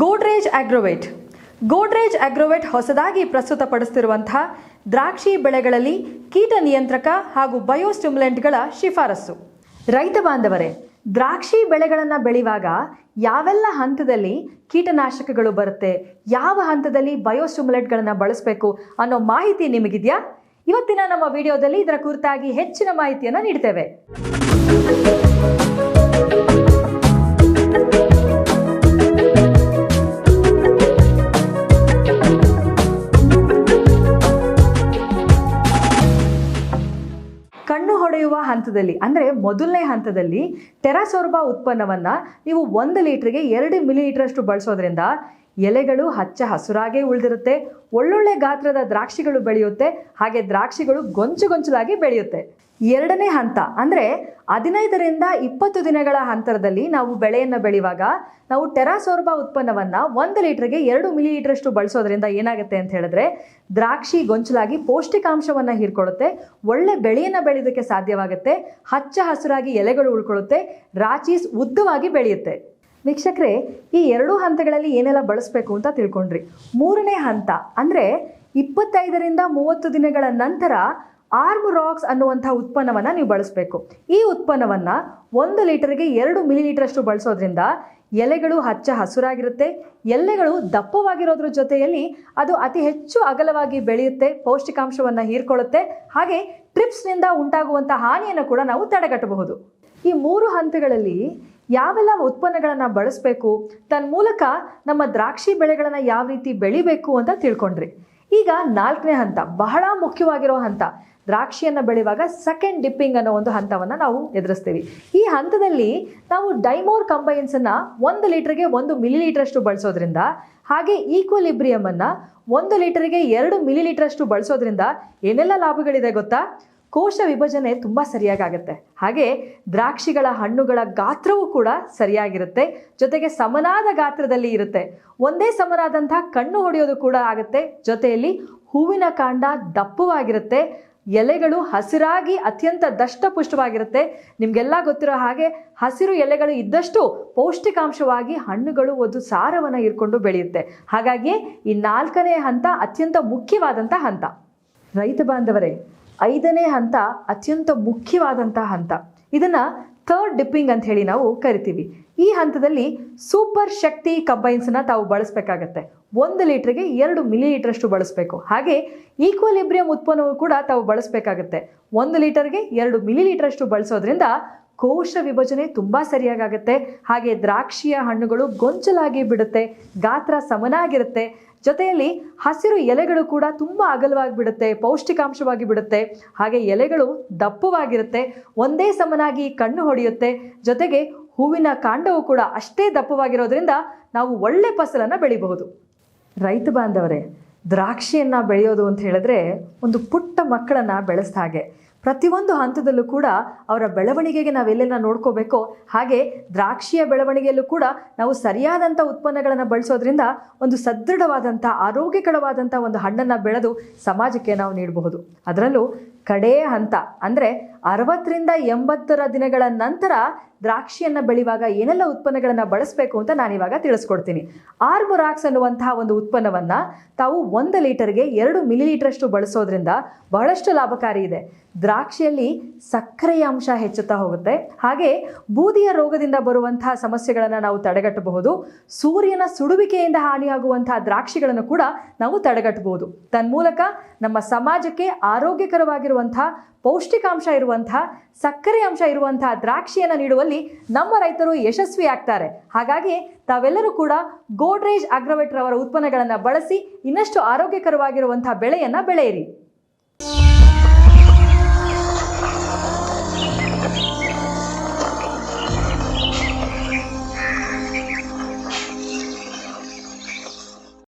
ಗೋಡ್ರೇಜ್ ಅಗ್ರೋವೇಟ್. ಗೋಡ್ರೇಜ್ ಅಗ್ರೋವೇಟ್ ಹೊಸದಾಗಿ ಪ್ರಸ್ತುತಪಡಿಸುತ್ತಿರುವಂತಹ ದ್ರಾಕ್ಷಿ ಬೆಳೆಗಳಲ್ಲಿ ಕೀಟ ನಿಯಂತ್ರಕ ಹಾಗೂ ಬಯೋಸ್ಟಿಮ್ಯುಲೆಂಟ್ಗಳ ಶಿಫಾರಸು ರೈತ ಬಾಂಧವರೇ, ದ್ರಾಕ್ಷಿ ಬೆಳೆಗಳನ್ನು ಬೆಳೆಯುವಾಗ ಯಾವೆಲ್ಲ ಹಂತದಲ್ಲಿ ಕೀಟನಾಶಕಗಳು ಬರುತ್ತೆ, ಯಾವ ಹಂತದಲ್ಲಿ ಬಯೋಸ್ಟಿಮ್ಯುಲೆಂಟ್ಗಳನ್ನು ಬಳಸಬೇಕು ಅನ್ನೋ ಮಾಹಿತಿ ನಿಮಗಿದೆಯಾ? ಇವತ್ತಿನ ನಮ್ಮ ವಿಡಿಯೋದಲ್ಲಿ ಇದರ ಕುರಿತಾಗಿ ಹೆಚ್ಚಿನ ಮಾಹಿತಿಯನ್ನು ನೀಡ್ತೇವೆ. ಹಂತದಲ್ಲಿ ಅಂದರೆ ಮೊದಲನೇ ಹಂತದಲ್ಲಿ ಟೆರಾಸೋರ್ಬಾ ಉತ್ಪನ್ನವನ್ನು ನೀವು ಒಂದು ಲೀಟ್ರಿಗೆ ಎರಡು ಮಿಲಿ ಲೀಟ್ರಷ್ಟು ಬಳಸೋದ್ರಿಂದ ಎಲೆಗಳು ಹಚ್ಚ ಹಸುರಾಗೇ ಉಳಿದಿರುತ್ತೆ, ಒಳ್ಳೊಳ್ಳೆ ಗಾತ್ರದ ದ್ರಾಕ್ಷಿಗಳು ಬೆಳೆಯುತ್ತೆ, ಹಾಗೆ ದ್ರಾಕ್ಷಿಗಳು ಗೊಂಚು ಗೊಂಚಲಾಗಿ ಬೆಳೆಯುತ್ತೆ. ಎರಡನೇ ಹಂತ ಅಂದರೆ ಹದಿನೈದರಿಂದ ಇಪ್ಪತ್ತು ದಿನಗಳ ಹಂತರದಲ್ಲಿ ನಾವು ಬೆಳೆಯನ್ನು ಬೆಳೆಯುವಾಗ ನಾವು ಟೆರಾಸೋರ್ಬ ಉತ್ಪನ್ನವನ್ನು ಒಂದು ಲೀಟ್ರಿಗೆ ಎರಡು ಮಿಲಿ ಲೀಟ್ರಷ್ಟು ಬಳಸೋದ್ರಿಂದ ಏನಾಗುತ್ತೆ ಅಂತ ಹೇಳಿದ್ರೆ ದ್ರಾಕ್ಷಿ ಗೊಂಚಲಾಗಿ ಪೌಷ್ಟಿಕಾಂಶವನ್ನು ಹೀರ್ಕೊಳ್ಳುತ್ತೆ, ಒಳ್ಳೆ ಬೆಳೆಯನ್ನು ಬೆಳೆಯೋದಕ್ಕೆ ಸಾಧ್ಯವಾಗುತ್ತೆ, ಹಚ್ಚ ಹಸುರಾಗಿ ಎಲೆಗಳು ಉಳ್ಕೊಳ್ಳುತ್ತೆ, ರಾಚೀಸ್ ಉದ್ದವಾಗಿ ಬೆಳೆಯುತ್ತೆ. ವೀಕ್ಷಕರೇ, ಈ ಎರಡೂ ಹಂತಗಳಲ್ಲಿ ಏನೆಲ್ಲ ಬಳಸಬೇಕು ಅಂತ ತಿಳ್ಕೊಂಡ್ರಿ. ಮೂರನೇ ಹಂತ ಅಂದರೆ ಇಪ್ಪತ್ತೈದರಿಂದ ಮೂವತ್ತು ದಿನಗಳ ನಂತರ ಆರ್ಮ್ ರಾಕ್ಸ್ ಅನ್ನುವಂಥ ಉತ್ಪನ್ನವನ್ನು ನೀವು ಬಳಸಬೇಕು. ಈ ಉತ್ಪನ್ನವನ್ನು ಒಂದು ಲೀಟರ್ಗೆ ಎರಡು ಮಿಲಿ ಲೀಟ್ರಷ್ಟು ಬಳಸೋದ್ರಿಂದ ಎಲೆಗಳು ಹಚ್ಚ ಹಸುರಾಗಿರುತ್ತೆ, ಎಲೆಗಳು ದಪ್ಪವಾಗಿರೋದ್ರ ಜೊತೆಯಲ್ಲಿ ಅದು ಅತಿ ಹೆಚ್ಚು ಅಗಲವಾಗಿ ಬೆಳೆಯುತ್ತೆ, ಪೌಷ್ಟಿಕಾಂಶವನ್ನು ಹೀರ್ಕೊಳ್ಳುತ್ತೆ, ಹಾಗೆ ಟ್ರಿಪ್ಸ್ನಿಂದ ಉಂಟಾಗುವಂಥ ಹಾನಿಯನ್ನು ಕೂಡ ನಾವು ತಡೆಗಟ್ಟಬಹುದು. ಈ ಮೂರು ಹಂತಗಳಲ್ಲಿ ಯಾವೆಲ್ಲ ಉತ್ಪನ್ನಗಳನ್ನು ಬಳಸಬೇಕು, ತನ್ಮೂಲಕ ನಮ್ಮ ದ್ರಾಕ್ಷಿ ಬೆಳೆಗಳನ್ನು ಯಾವ ರೀತಿ ಬೆಳಿಬೇಕು ಅಂತ ತಿಳ್ಕೊಂಡ್ರಿ. ಈಗ ನಾಲ್ಕನೇ ಹಂತ, ಬಹಳ ಮುಖ್ಯವಾಗಿರೋ ಹಂತ, ದ್ರಾಕ್ಷಿಯನ್ನು ಬೆಳೆಯುವಾಗ ಸೆಕೆಂಡ್ ಡಿಪ್ಪಿಂಗ್ ಅನ್ನೋ ಒಂದು ಹಂತವನ್ನು ನಾವು ಎದುರಿಸ್ತೀವಿ. ಈ ಹಂತದಲ್ಲಿ ನಾವು ಡೈಮೋರ್ ಕಂಬೈನ್ಸನ್ನು ಒಂದು ಲೀಟ್ರಿಗೆ ಒಂದು ಮಿಲಿ ಲೀಟ್ರಷ್ಟು ಬಳಸೋದ್ರಿಂದ, ಹಾಗೆ ಈಕ್ವಲಿಬ್ರಿಯಮನ್ನು ಒಂದು ಲೀಟರ್ಗೆ ಎರಡು ಮಿಲಿ ಲೀಟ್ರಷ್ಟು ಬಳಸೋದ್ರಿಂದ ಏನೆಲ್ಲ ಲಾಭಗಳಿದೆ ಗೊತ್ತಾ? ಕೋಶ ವಿಭಜನೆ ತುಂಬ ಸರಿಯಾಗುತ್ತೆ ಹಾಗೆ ದ್ರಾಕ್ಷಿಗಳ ಹಣ್ಣುಗಳ ಗಾತ್ರವೂ ಕೂಡ ಸರಿಯಾಗಿರುತ್ತೆ. ಜೊತೆಗೆ ಸಮನಾದ ಗಾತ್ರದಲ್ಲಿ ಇರುತ್ತೆ. ಒಂದೇ ಸಮನಾದಂತಹ ಕಣ್ಣು ಹೊಡೆಯೋದು ಕೂಡ ಆಗುತ್ತೆ. ಜೊತೆಯಲ್ಲಿ ಹೂವಿನ ಕಾಂಡ ದಪ್ಪವಾಗಿರುತ್ತೆ. ಎಲೆಗಳು ಹಸಿರಾಗಿ ಅತ್ಯಂತ ದಷ್ಟಪುಷ್ಟವಾಗಿರುತ್ತೆ. ನಿಮಗೆಲ್ಲ ಗೊತ್ತಿರೋ ಹಾಗೆ ಹಸಿರು ಎಲೆಗಳು ಇದ್ದಷ್ಟು ಪೌಷ್ಟಿಕಾಂಶವಾಗಿ ಹಣ್ಣುಗಳು ಒಂದು ಸಾರವನ್ನು ಇರ್ಕೊಂಡು ಬೆಳೆಯುತ್ತೆ. ಹಾಗಾಗಿ ಈ ನಾಲ್ಕನೇ ಹಂತ ಅತ್ಯಂತ ಮುಖ್ಯವಾದಂಥ ಹಂತ. ರೈತ ಬಾಂಧವರೇ ಐದನೇ ಹಂತ ಅತ್ಯಂತ ಮುಖ್ಯವಾದಂಥ ಹಂತ. ಇದನ್ನು ಥರ್ಡ್ ಡಿಪ್ಪಿಂಗ್ ಅಂತ ಹೇಳಿ ನಾವು ಕರಿತೀವಿ. ಈ ಹಂತದಲ್ಲಿ ಸೂಪರ್ ಶಕ್ತಿ ಕಂಬೈನ್ಸನ್ನ ತಾವು ಬಳಸಬೇಕಾಗತ್ತೆ. ಒಂದು ಲೀಟ್ರಿಗೆ ಎರಡು ಮಿಲಿ ಲೀಟ್ರಷ್ಟು ಬಳಸಬೇಕು. ಹಾಗೆ ಈಕ್ವಲಿಬ್ರಿಯಂ ಉತ್ಪನ್ನವು ಕೂಡ ತಾವು ಬಳಸಬೇಕಾಗತ್ತೆ. ಒಂದು ಲೀಟರ್ಗೆ ಎರಡು ಮಿಲಿ ಲೀಟ್ರಷ್ಟು ಬಳಸೋದ್ರಿಂದ ಕೋಶ ವಿಭಜನೆ ತುಂಬ ಸರಿಯಾಗುತ್ತೆ ಹಾಗೆ ದ್ರಾಕ್ಷಿಯ ಹಣ್ಣುಗಳು ಗೊಂಚಲಾಗಿ ಬಿಡುತ್ತೆ, ಗಾತ್ರ ಸಮನಾಗಿರುತ್ತೆ. ಜೊತೆಯಲ್ಲಿ ಹಸಿರು ಎಲೆಗಳು ಕೂಡ ತುಂಬ ಅಗಲವಾಗಿ ಬಿಡುತ್ತೆ ಪೌಷ್ಟಿಕಾಂಶವಾಗಿ ಬಿಡುತ್ತೆ. ಹಾಗೆ ಎಲೆಗಳು ದಪ್ಪವಾಗಿರುತ್ತೆ, ಒಂದೇ ಸಮನಾಗಿ ಕಣ್ಣು ಹೊಡೆಯುತ್ತೆ. ಜೊತೆಗೆ ಹೂವಿನ ಕಾಂಡವು ಕೂಡ ಅಷ್ಟೇ ದಪ್ಪವಾಗಿರೋದ್ರಿಂದ ನಾವು ಒಳ್ಳೆ ಫಸಲನ್ನು ಬೆಳಿಬಹುದು. ರೈತ ಬಾಂಧವರೇ, ದ್ರಾಕ್ಷಿಯನ್ನು ಬೆಳೆಯೋದು ಅಂತ ಹೇಳಿದ್ರೆ ಒಂದು ಪುಟ್ಟ ಮಕ್ಕಳನ್ನು ಬೆಳೆಸ್ದ ಹಾಗೆ. ಪ್ರತಿಯೊಂದು ಹಂತದಲ್ಲೂ ಕೂಡ ಅವರ ಬೆಳವಣಿಗೆಗೆ ನಾವೆಲ್ಲೆಲ್ಲ ನೋಡ್ಕೋಬೇಕು, ಹಾಗೆ ದ್ರಾಕ್ಷಿಯ ಬೆಳವಣಿಗೆಯಲ್ಲೂ ಕೂಡ ನಾವು ಸರಿಯಾದಂಥ ಉತ್ಪನ್ನಗಳನ್ನು ಬಳಸೋದ್ರಿಂದ ಒಂದು ಸದೃಢವಾದಂಥ ಆರೋಗ್ಯಕರವಾದಂಥ ಒಂದು ಹಣ್ಣನ್ನು ಬೆಳೆದು ಸಮಾಜಕ್ಕೆ ನಾವು ನೀಡಬಹುದು. ಅದರಲ್ಲೂ ಕಡೇ ಹಂತ ಅಂದರೆ ಅರವತ್ತರಿಂದ ಎಂಬತ್ತರ ದಿನಗಳ ನಂತರ ದ್ರಾಕ್ಷಿಯನ್ನು ಬೆಳೆಯುವಾಗ ಏನೆಲ್ಲ ಉತ್ಪನ್ನಗಳನ್ನು ಬಳಸಬೇಕು ಅಂತ ನಾನಿವಾಗ ತಿಳಿಸ್ಕೊಡ್ತೀನಿ. ಆರ್ಮೊರಾಕ್ಸ್ ಅನ್ನುವಂತಹ ಒಂದು ಉತ್ಪನ್ನವನ್ನು ತಾವು ಒಂದು ಲೀಟರ್ಗೆ ಎರಡು ಮಿಲಿ ಲೀಟ್ರಷ್ಟು ಬಳಸೋದ್ರಿಂದ ಬಹಳಷ್ಟು ಲಾಭಕಾರಿ ಇದೆ. ದ್ರಾಕ್ಷಿಯಲ್ಲಿ ಸಕ್ಕರೆಯ ಅಂಶ ಹೆಚ್ಚುತ್ತಾ ಹೋಗುತ್ತೆ. ಹಾಗೆ ಬೂದಿಯ ರೋಗದಿಂದ ಬರುವಂತಹ ಸಮಸ್ಯೆಗಳನ್ನು ನಾವು ತಡೆಗಟ್ಟಬಹುದು. ಸೂರ್ಯನ ಸುಡುವಿಕೆಯಿಂದ ಹಾನಿಯಾಗುವಂತಹ ದ್ರಾಕ್ಷಿಗಳನ್ನು ಕೂಡ ನಾವು ತಡೆಗಟ್ಟಬಹುದು. ತನ್ಮೂಲಕ ನಮ್ಮ ಸಮಾಜಕ್ಕೆ ಆರೋಗ್ಯಕರವಾಗಿರುವಂತಹ ಪೌಷ್ಟಿಕಾಂಶ ಇರುವಂತಹ, ಸಕ್ಕರೆ ಅಂಶ ಇರುವಂತಹ ದ್ರಾಕ್ಷಿಯನ್ನು ನೀಡುವಲ್ಲಿ ನಮ್ಮ ರೈತರು ಯಶಸ್ವಿ ಆಗ್ತಾರೆ. ಹಾಗಾಗಿ ತಾವೆಲ್ಲರೂ ಕೂಡ ಗೋಡ್ರೇಜ್ ಅಗ್ರವೇಟ್ ಅವರ ಉತ್ಪನ್ನಗಳನ್ನು ಬಳಸಿ ಇನ್ನಷ್ಟು ಆರೋಗ್ಯಕರವಾಗಿರುವಂತಹ ಬೆಳೆಯನ್ನು ಬೆಳೆಯಿರಿ.